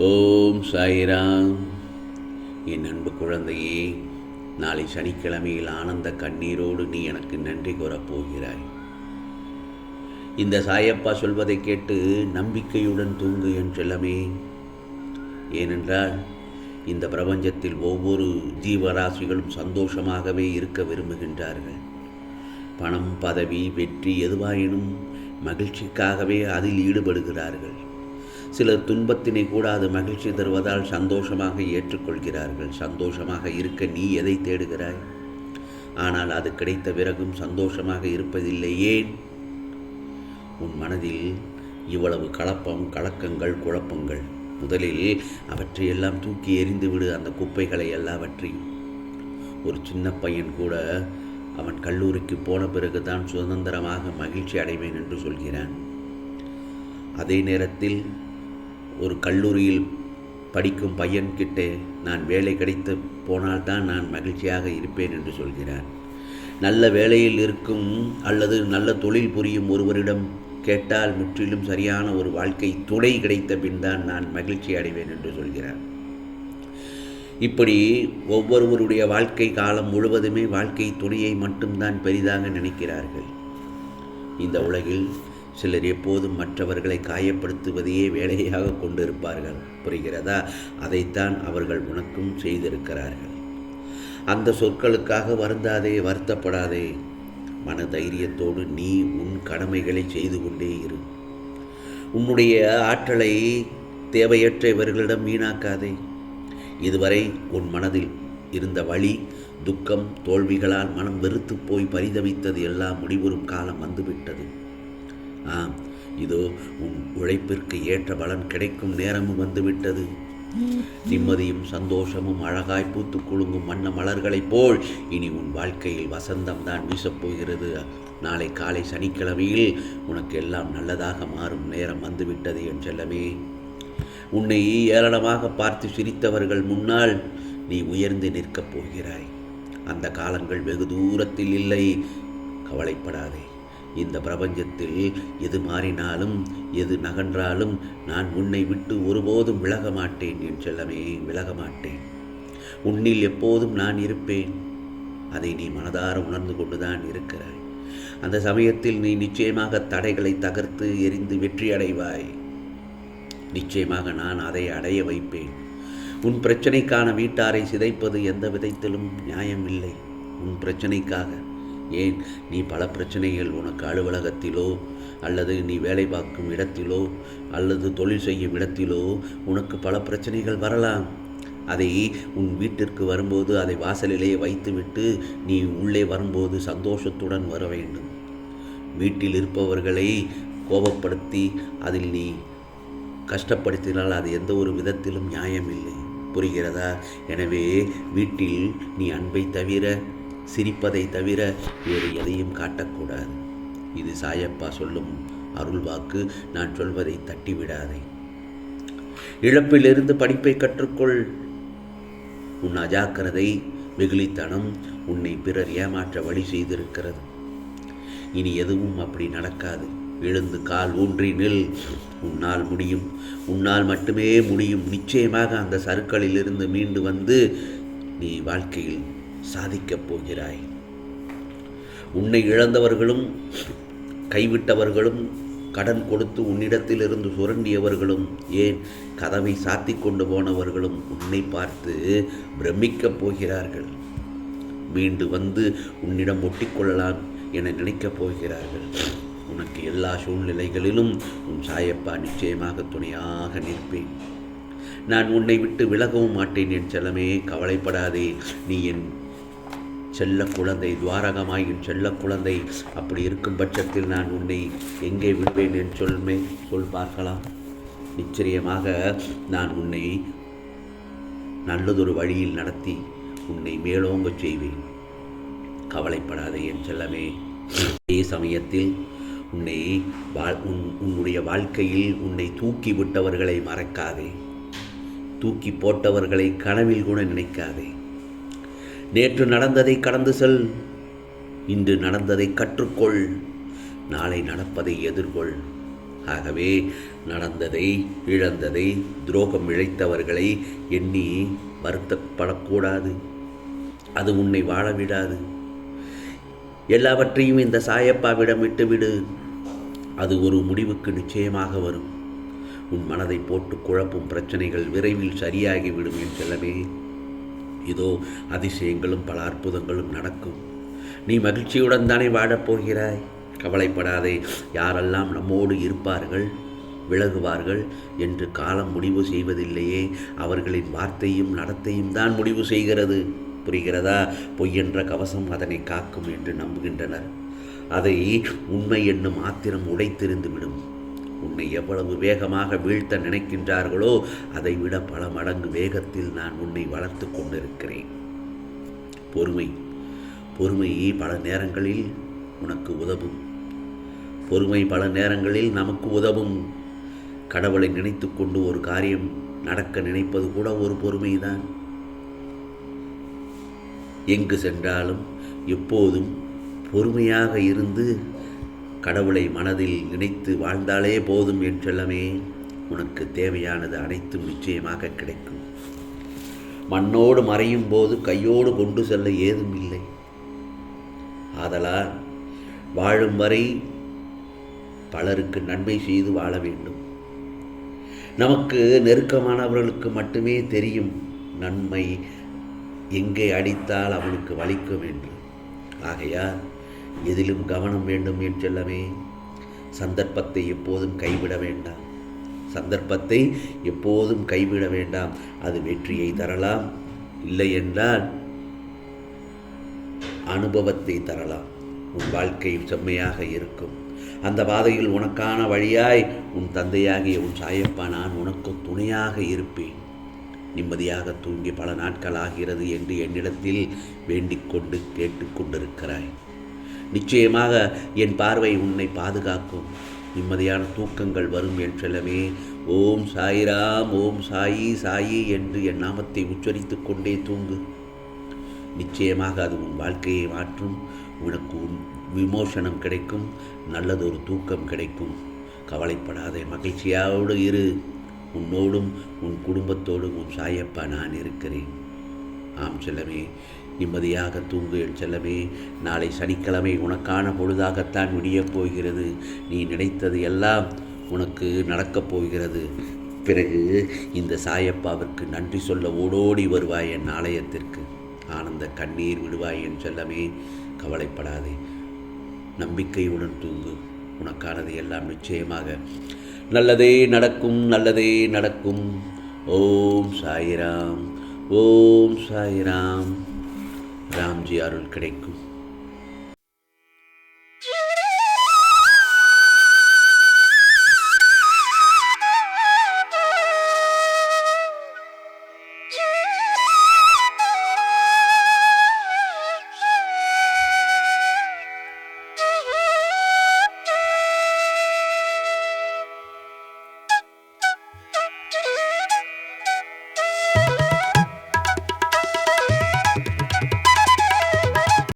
ஓம் சாய்ராம். என் அன்பு குழந்தையே நாளை சனிக்கிழமையில் ஆனந்த கண்ணீரோடு நீ எனக்கு நன்றி கூறப் போகிறாய். இந்த சாயப்பா சொல்வதை கேட்டு நம்பிக்கையுடன் தூங்கு என் செல்லமே. ஏனென்றால் இந்த பிரபஞ்சத்தில் ஒவ்வொரு ஜீவராசிகளும் சந்தோஷமாகவே இருக்க விரும்புகின்றார்கள். பணம் பதவி வெற்றி எதுவாயினும் மகிழ்ச்சிக்காகவே அதில் ஈடுபடுகிறார்கள். சிலர் துன்பத்தினை கூட அது மகிழ்ச்சி தருவதால் சந்தோஷமாக ஏற்றுக்கொள்கிறார்கள். சந்தோஷமாக இருக்க நீ எதை தேடுகிறாய்? ஆனால் அது கிடைத்த பிறகும் சந்தோஷமாக இருப்பதில்லை. ஏன்? உன் மனதில் இவ்வளவு கலப்பம் கலக்கங்கள் குழப்பங்கள். முதலில் அவற்றையெல்லாம் தூக்கி எறிந்துவிடு அந்த குப்பைகளை எல்லாவற்றையும். ஒரு சின்ன பையன் கூட அவன் கல்லூரிக்கு போன பிறகுதான் சுதந்திரமாக மகிழ்ச்சி அடைவேன் என்று சொல்கிறான். அதே நேரத்தில் ஒரு கல்லூரியில் படிக்கும் பையன்கிட்ட நான் வேலை கிடைத்து போனால்தான் நான் மகிழ்ச்சியாக இருப்பேன் என்று சொல்கிறார். நல்ல வேலையில் இருக்கும் அல்லது நல்ல தொழில் புரியும் ஒருவரிடம் கேட்டால் முற்றிலும் சரியான ஒரு வாழ்க்கை துணை கிடைத்த பின் தான் நான் மகிழ்ச்சி அடைவேன் என்று சொல்கிறார். இப்படி ஒவ்வொருவருடைய வாழ்க்கை காலம் முழுவதுமே வாழ்க்கை துணையை மட்டும்தான் பெரிதாக நினைக்கிறார்கள். இந்த உலகில் சிலர் எப்போதும் மற்றவர்களை காயப்படுத்துவதையே வேலையாக கொண்டிருப்பார்கள். புரிகிறதா? அதைத்தான் அவர்கள் உனக்கும் செய்திருக்கிறார்கள். அந்த சொற்களுக்காக வருந்தாதே வருத்தப்படாதே. மன தைரியத்தோடு நீ உன் கடமைகளை செய்து கொண்டே இரு. உன்னுடைய ஆற்றலை தேவையற்ற இவர்களிடம் வீணாக்காதே. இதுவரை உன் மனதில் இருந்த வழி துக்கம் தோல்விகளால் மனம் வெறுத்து போய் பரிதவித்தது எல்லாம் முடிவுறும் காலம் வந்துவிட்டது. ஆம் இதோ உன் உழைப்பிற்கு ஏற்ற பலன் கிடைக்கும் நேரமும் வந்துவிட்டது. நிம்மதியும் சந்தோஷமும் அழகாய் பூத்து குலுங்கும் வண்ண மலர்களைப் போல் இனி உன் வாழ்க்கையில் வசந்தம் தான் வீசப்போகிறது நாளை காலை சனிக்கிழமையில் உனக்கு எல்லாம் நல்லதாக மாறும் நேரம் வந்துவிட்டது என் செல்லவே உன்னை ஏளனமாக பார்த்து சிரித்தவர்கள் முன்னால் நீ உயர்ந்து நிற்கப் போகிறாய். அந்த காலங்கள் வெகு தூரத்தில் இல்லை. கவலைப்படாதே. இந்த பிரபஞ்சத்தில் எது மாறினாலும் எது நகன்றாலும் நான் உன்னை விட்டு ஒருபோதும் விலக மாட்டேன் என் செல்லமே விலக மாட்டேன். உன்னில் எப்போதும் நான் இருப்பேன். அதை நீ மனதார உணர்ந்து கொண்டுதான் இருக்கிறாய். அந்த சமயத்தில் நீ நிச்சயமாக தடைகளை தகர்த்து எரிந்து வெற்றி அடைவாய். நிச்சயமாக நான் அதை அடைய வைப்பேன். உன் பிரச்சனைக்கான வீட்டாரை சிதைப்பது எந்த விதத்திலும் நியாயமில்லை. உன் பிரச்சனைக்காக ஏன்? நீ பல பிரச்சனைகள் உனக்கு அலுவலகத்திலோ அல்லது நீ வேலை பார்க்கும் இடத்திலோ அல்லது தொழில் செய்யும் இடத்திலோ உனக்கு பல பிரச்சனைகள் வரலாம். அதை உன் வீட்டிற்கு வரும்போது அதை வாசலிலே வைத்துவிட்டு நீ உள்ளே வரும்போது சந்தோஷத்துடன் வர வேண்டும். வீட்டில் இருப்பவர்களை கோபப்படுத்தி அதில் நீ கஷ்டப்படுத்தினால் அது எந்த ஒரு விதத்திலும் நியாயமில்லை. புரிகிறதா? எனவே வீட்டில் நீ அன்பை தவிர சிரிப்பதை தவிர வேறு எதையும் காட்டக்கூடாது. இது சாயப்பா சொல்லும் அருள் வாக்கு. நான் சொல்வதை தட்டிவிடாதே. இழப்பிலிருந்து படிப்பை கற்றுக்கொள். உன் அஜாக்கிரதை வெகுளித்தனம் உன்னை பிறர் ஏமாற்ற வழி செய்திருக்கிறது. இனி எதுவும் அப்படி நடக்காது. எழுந்து கால் ஊன்றி நில். உன்னால் முடியும். உன்னால் மட்டுமே முடியும். நிச்சயமாக அந்த சருக்களிலிருந்து மீண்டு வந்து நீ வாழ்க்கையில் சாதிக்கப் போகிறாய். உன்னை இழந்தவர்களும் கைவிட்டவர்களும் கடன் கொடுத்து உன்னிடத்திலிருந்து சுரண்டியவர்களும் ஏன் கதவை சாத்தி கொண்டு போனவர்களும் உன்னை பார்த்து பிரமிக்கப் போகிறார்கள். மீண்டு வந்து உன்னிடம் ஒட்டிக்கொள்ளலாம் என நினைக்கப் போகிறார்கள். உனக்கு எல்லா சூழ்நிலைகளிலும் உன் சாயப்பா நிச்சயமாக துணையாக நிற்பேன். நான் உன்னை விட்டு விலகவும் மாட்டேன் என் செல்லமே கவலைப்படாதே. நீ என் செல்ல குழந்தை துவாரகமாயின் செல்ல குழந்தை அப்படி இருக்கும் பட்சத்தில் நான் உன்னை எங்கே விடுவேன் என் சொல்மே சொல் பார்க்கலாம். நிச்சயமாக நான் உன்னை நல்லதொரு வழியில் நடத்தி உன்னை மேலோங்கச் செய்வேன். கவலைப்படாதே என் செல்லமே. அதே சமயத்தில் உன்னை வாழ் உன் உன்னுடைய வாழ்க்கையில் உன்னை தூக்கி விட்டவர்களை மறக்காதே. தூக்கி போட்டவர்களை கனவில் கூட நினைக்காதே. நேற்று நடந்ததை கடந்து செல். இன்று நடந்ததை கற்றுக்கொள். நாளை நடப்பதை எதிர்கொள். ஆகவே நடந்ததை இழந்ததை துரோகம் இழைத்தவர்களை எண்ணி வருத்தப்படக்கூடாது. அது உன்னை வாழ விடாது. எல்லாவற்றையும் இந்த சாயப்பாவிடம் விட்டுவிடு. அது ஒரு முடிவுக்கு நிச்சயமாக வரும். உன் மனதை போட்டு குழப்பும் பிரச்சனைகள் விரைவில் சரியாகிவிடும் என் செல்லமே. இதோ அதிசயங்களும் பல அற்புதங்களும் நடக்கும். நீ மகிழ்ச்சியுடன் தானே வாழப்போகிறாய் கவலைப்படாதே யாரெல்லாம் நம்மோடு இருப்பார்கள் விலகுவார்கள் என்று காலம் முடிவு செய்வதில்லையே அவர்களின் வார்த்தையும் நடத்தையும் தான் முடிவு செய்கிறது. புரிகிறதா? பொய்யென்ற கவசம் அதனை காக்கும் என்று நம்புகின்றனர். அதை உண்மை என்னும் ஆத்திரம் உடைத்திருந்து விடும். உன்னை எவ்வளவு வேகமாக வீழ்த்த நினைக்கின்றார்களோ அதைவிட பல மடங்கு வேகத்தில் நான் உன்னை வளர்த்து கொண்டிருக்கிறேன். பொறுமை. பொறுமை பல நேரங்களில் உனக்கு உதவும். பொறுமை பல நேரங்களில் நமக்கு உதவும். கடவுளை நினைத்து கொண்டு ஒரு காரியம் நடக்க நினைப்பது கூட ஒரு பொறுமைதான். எங்கு சென்றாலும் எப்போதும் பொறுமையாக இருந்து கடவுளை மனதில் நினைத்து வாழ்ந்தாலே போதும் என்றெல்லாமே உனக்கு தேவையானது அனைத்தும் நிச்சயமாக கிடைக்கும். மண்ணோடு மறையும் போது கையோடு கொண்டு செல்ல ஏதும் இல்லை. ஆதலால் வாழும் வரை பலருக்கு நன்மை செய்து வாழ வேண்டும். நமக்கு நெருக்கமானவர்களுக்கு மட்டுமே தெரியும் நன்மை எங்கே அடித்தால் அவனுக்கு வலிக்கும் என்று. ஆகையால் எதிலும் கவனம் வேண்டும் என்று சொல்லவே சந்தர்ப்பத்தை எப்போதும் கைவிட வேண்டாம். சந்தர்ப்பத்தை எப்போதும் கைவிட வேண்டாம். அது வெற்றியை தரலாம். இல்லை என்றால் அனுபவத்தை தரலாம். உன் வாழ்க்கை செம்மையாக இருக்கும். அந்த பாதையில் உனக்கான வழியாய் உன் தந்தையாகிய உன் சாயப்பா நான் உனக்கு துணையாக இருப்பேன். நிம்மதியாக தூங்கி பல நாட்கள் ஆகிறது என்று என்னிடத்தில் வேண்டிக்கொண்டு கேட்டுக்கொண்டிருக்கிறாய். நிச்சயமாக என் பார்வை உன்னை பாதுகாக்கும். நிம்மதியான தூக்கங்கள் வரும் என் செல்லமே. ஓம் சாயிராம் ஓம் சாயி சாயி என்று என் நாமத்தை உச்சரித்து கொண்டே தூங்கு. நிச்சயமாக அது உன் வாழ்க்கையை மாற்றும். உனக்கு விமோசனம் கிடைக்கும். நல்லதொரு தூக்கம் கிடைக்கும். கவலைப்படாதே மகிழ்ச்சியாவோடு இரு. உன்னோடும் உன் குடும்பத்தோடும் உன் சாயப்பா நான் இருக்கிறேன். ஆம் செல்லமே நிம்மதியாக தூங்கு என் செல்லமே. நாளை சனிக்கிழமை உனக்கான பொழுதாகத்தான் விடியப் போகிறது. நீ நினைத்தது எல்லாம் உனக்கு நடக்கப் போகிறது. பிறகு இந்த சாயப்பாவிற்கு நன்றி சொல்ல ஓடோடி வருவாய் என் ஆலயத்திற்கு. ஆனந்த கண்ணீர் விடுவாய் என் செல்லமே. கவலைப்படாதே. நம்பிக்கையுடன் தூங்கு. உனக்கானது எல்லாம் நிச்சயமாக. நல்லதே நடக்கும் நல்லதே நடக்கும். ஓம் சாயிராம். ஓம் சாயிராம். ராம்ஜி அருள் கிடைக்கும்.